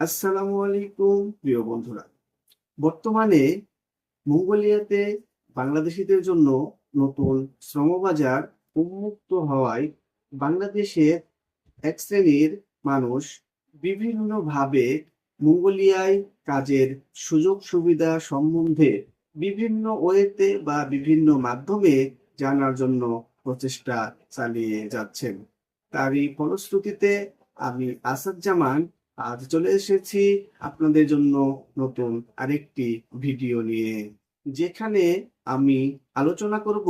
আসসালামু আলাইকুম, প্রিয় বন্ধুরা। বর্তমানে মঙ্গোলিয়াতে বাংলাদেশিদের জন্য নতুন শ্রমবাজার উন্মুক্ত হওয়ায় বাংলাদেশের এক শ্রেণির মানুষ বিভিন্নভাবে মঙ্গোলিয়ায় কাজের সুযোগ সুবিধা সম্বন্ধে বিভিন্ন ওয়েতে বা বিভিন্ন মাধ্যমে জানার জন্য প্রচেষ্টা চালিয়ে যাচ্ছেন। তারই ফলশ্রুতিতে আমি আসাদ জামান আজ চলে এসেছি আপনাদের জন্য নতুন আরেকটি ভিডিও নিয়ে, যেখানে আমি আলোচনা করব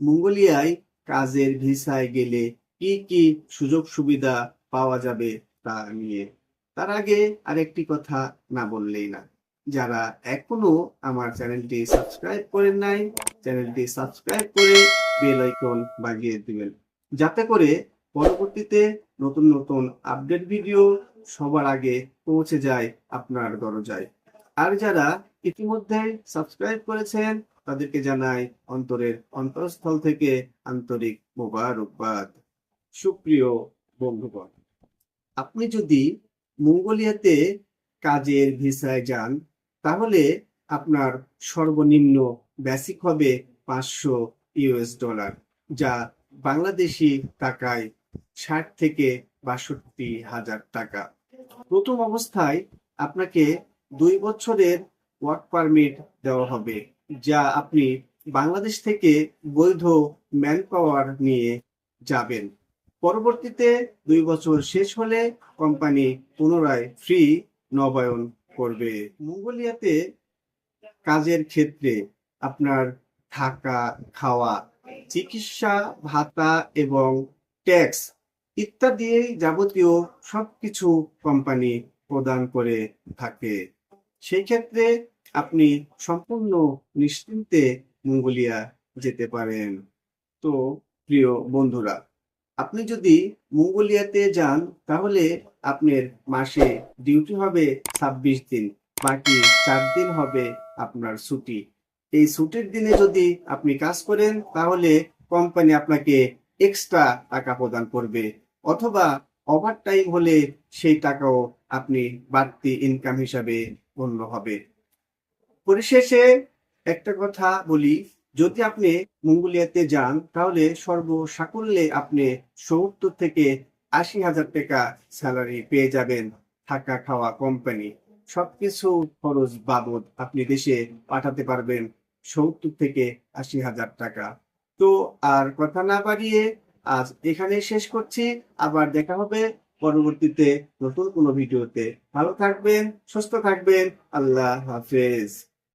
মঙ্গোলিয়ায় কাজের ভিসায় গেলে কি কি সুযোগ সুবিধা পাওয়া যাবে তা নিয়ে। তার আগে আরেকটি কথা না বললেই না। যারা এখনও আমার চ্যানেলটি সাবস্ক্রাইব করেন নাই, চ্যানেলটি সাবস্ক্রাইব করে বেল আইকন বাজিয়ে দিবেন। যাতে করে পরবর্তীতে নতুন নতুন আপডেট ভিডিও সবার আগে পৌঁছে যায় আপনার দরজায়। আর যারা ইতিমধ্যে সাবস্ক্রাইব করেছেন, তাদেরকে জানাই অন্তরের অন্তরস্থল থেকে আন্তরিক মোবারকবাদ। সুপ্রিয় বন্ধুগণ, আপনি যদি মঙ্গোলিয়াতে কাজের ভিসায় যান, তাহলে আপনার সর্বনিম্ন বেসিক হবে পাঁচশো ইউএস ডলার, যা বাংলাদেশি টাকায় ষাট থেকে বাষট্টি হাজার টাকা। প্রথম অবস্থায় আপনাকে দুই বছরের ওয়ার্ক পারমিট দেওয়া হবে, যা আপনি বাংলাদেশ থেকে বৈধ ম্যান পাওয়ার নিয়ে যাবেন। পরবর্তীতে দুই বছর শেষ হলে কোম্পানি পুনরায় ফ্রি নবায়ন করবে। মঙ্গোলিয়াতে কাজের ক্ষেত্রে আপনার থাকা, খাওয়া, চিকিৎসা ভাতা এবং ট্যাক্স ইত্যাদি যাবতীয় সবকিছু কোম্পানি প্রদান করে থাকে। সেই ক্ষেত্রে আপনি সম্পূর্ণ নিশ্চিন্তে মঙ্গোলিয়া যেতে পারেন। তো প্রিয় বন্ধুরা, আপনি যদি মঙ্গোলিয়াতে যান, তাহলে আপনার মাসে ডিউটি হবে ছাব্বিশ দিন, বাকি চার দিন হবে আপনার ছুটি। এই ছুটির দিনে যদি আপনি কাজ করেন, তাহলে কোম্পানি আপনাকে এক্সট্রা টাকা প্রদান করবে। অথবা ওভার টাইম হলে সেই টাকাও আপনি বাড়তি ইনকাম হিসাবে গণ্য হবে। পরিশেষে একটা কথা বলি, যদি আপনি মঙ্গোলিয়াতে যান, তাহলে সর্বসাকুল্যে আপনি সত্তর থেকে আশি হাজার টাকা স্যালারি পেয়ে যাবেন থাকা খাওয়া কোম্পানি সবকিছু খরচ বাবদ আপনি দেশে পাঠাতে পারবেন সত্তর থেকে আশি হাজার টাকা। তো আর কথা না বাড়িয়ে আজ এখানেই শেষ করছি। আবার দেখা হবে পরবর্তীতে নতুন কোনো ভিডিওতে। ভালো থাকবেন, সুস্থ থাকবেন। আল্লাহ হাফেজ।